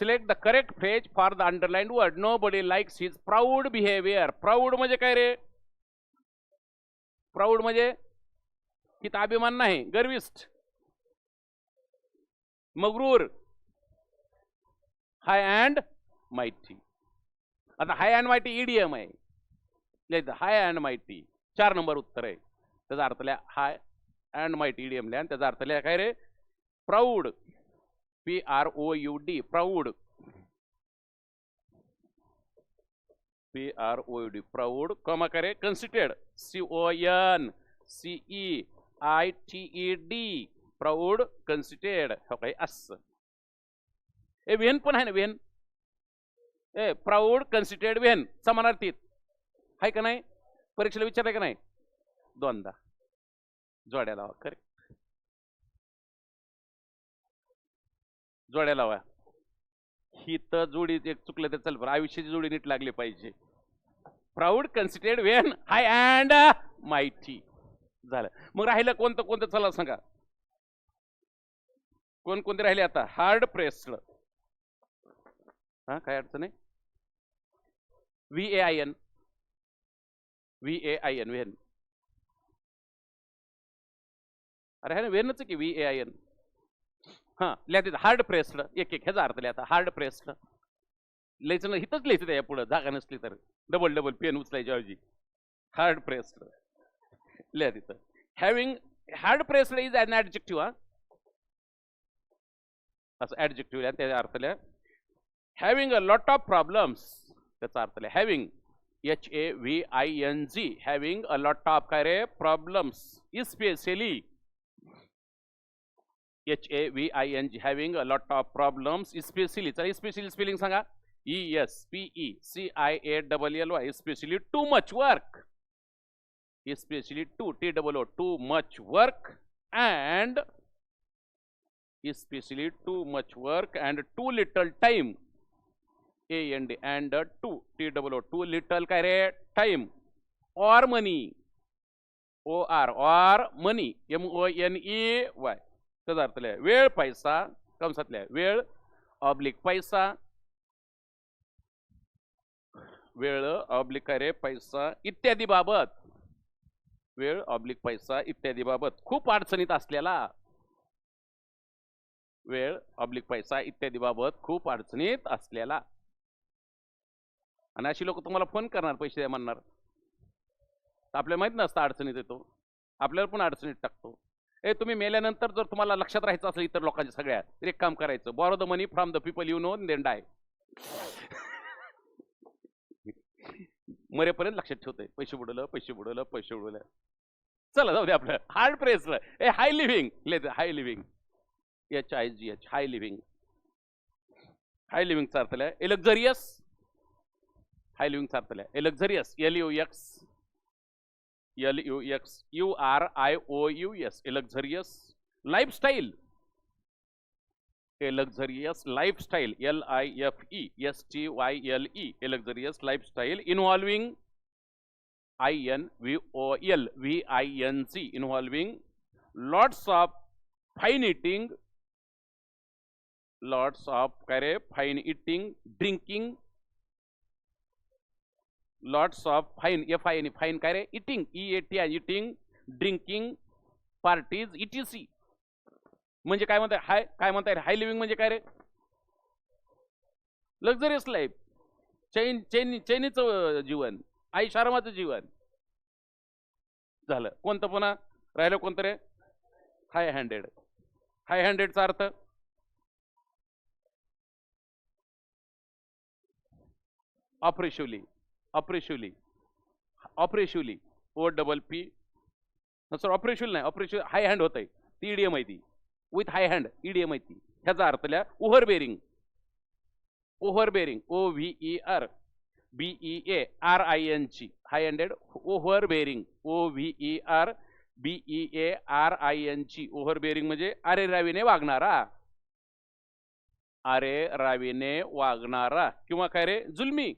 Select the correct phrase for the underlined word nobody likes his proud behaviour proud म्हणजे काय रे? Proud म्हणजे तिथं अभिमान नाही गर्विष्ठ मगरूर. हाय अँड मायटी आता हाय अँड मायटी ईडीएम आहे. लिहायचं हाय अँड मायटी चार नंबर उत्तर आहे. त्याचा अर्थ लिहा हाय अँड मायटी ईडीएम लिहा. आणि त्याचा अर्थ लिहा काय रे? Proud P R O U D proud P R O U D proud comma करे conceited C O N C E I T E D proud conceited हो काही असं. ए वेन पण आहे ना vain? A proud conceited vain समानार्थीत. आहे का नाही? परीक्षेला विचारलं का नाही? दोनदा. जोड्या लावा करेक्ट जोड्या लावा. ही तर जोडी एक चुकलं तर चल बरं. आयुष्याची जोडी नीट लागली पाहिजे. Proud conceited vain high and माहिती झालं. मग राहिलं कोणतं? कोणतं? चला सांगा. कोण कोणते राहिले आता? हार्ड प्रेस्ड हा काय अडचण आहे? V A I N V A I N vain अरे हा ना? वेनच की व्ही ए आय एन हा लिहा हार्ड प्रेस्ड एक एक ह्याचा अर्थ लिहा हार्ड प्रेस्ड लिहायचं ना हिथंच लिहायचं त्या पुढं जागा नसली तर. डबल डबल पेन उचलायच्या ऐवजी. हार्ड प्रेस्ड लिहा तिथं. Having hard pressed is an adjective हा. असं ऍडजेक्टिव्ह लिहा त्याचा अर्थ लिहा. Having a lot of problems त्याचा अर्थ लिहा. Having H A V I N G having a lot of काय रे problems especially H A V I N G having a lot of problems especially चला especially spelling सांगा. E S P E C I A double L Y especially too much work especially too T double O too much work and especially too much work and too little time. A and and too t double o too little काय रे time. Or money. O r or money. M o n e y. त्याचा अर्थ लिहा वेळ पैसा कंसात लिहा वेळ oblique पैसा. वेळ ऑब्लिक रे पैसा इत्यादी बाबत. वेळ ऑब्लिक पैसा इत्यादी बाबत. खूप अडचणीत असलेला. वेळ ऑब्लिक पैसा इत्यादी बाबत खूप अडचणीत असलेला. आणि अशी लोक तुम्हाला फोन करणार पैसे द्या म्हणणार. तर आपल्याला माहीत नसतं अडचणीत येतो. आपल्याला पण अडचणीत टाकतो. ए तुम्ही मेल्यानंतर जर तुम्हाला लक्षात राहायचं असेल इतर लोकांच्या सगळ्या तर एक काम करायचं. Borrow the money from the people you know then die मरेपर्यंत लक्षात ठेवतोय. पैसे बुडवलं पैसे बुडवलं पैसे बुडवलं. चला जाऊ दे आपलं. Hard press a high living ले high living H I G H high living high लिव्हिंगचा अर्थ ए लक्झरियस हाय लिव्हिंगचा अर्थ आहे a luxurious L U X L U X U R I O U S, a luxurious lifestyle. A luxurious lifestyle, L I F E S T Y L E, a luxurious lifestyle involving I N V O L V I N C, involving lots of fine eating, lots of fine eating, drinking, lots of fine F I N fine काय रे? Eating E A T I eating drinking parties E T C म्हणजे काय म्हणताय? हाय काय म्हणताय हाय living म्हणजे काय रे? Luxurious life चैन चैन चैनीचं जीवन. आई शारमाचं जीवन. झालं. कोणतं पुन्हा? राहिलं कोणतं रे? हाय हँडेड हाय हँडेडचा अर्थ? Oppressively oppressively oppressively O double P sir ऑपरेशिवल नाही. ऑपरेशिव हाय हँड होत आहे ती ईडीएम आहे ती. विथ हाय हँड ईडीएम आहे ती. ह्याचा अर्थ लिहा overbearing overbearing O V E R B E A R I N G high handed overbearing O V E R B E A R I N G overbearing म्हणजे अरे रावीने वागणारा. अरे रावीने वागणारा. किंवा काय रे? जुलमी.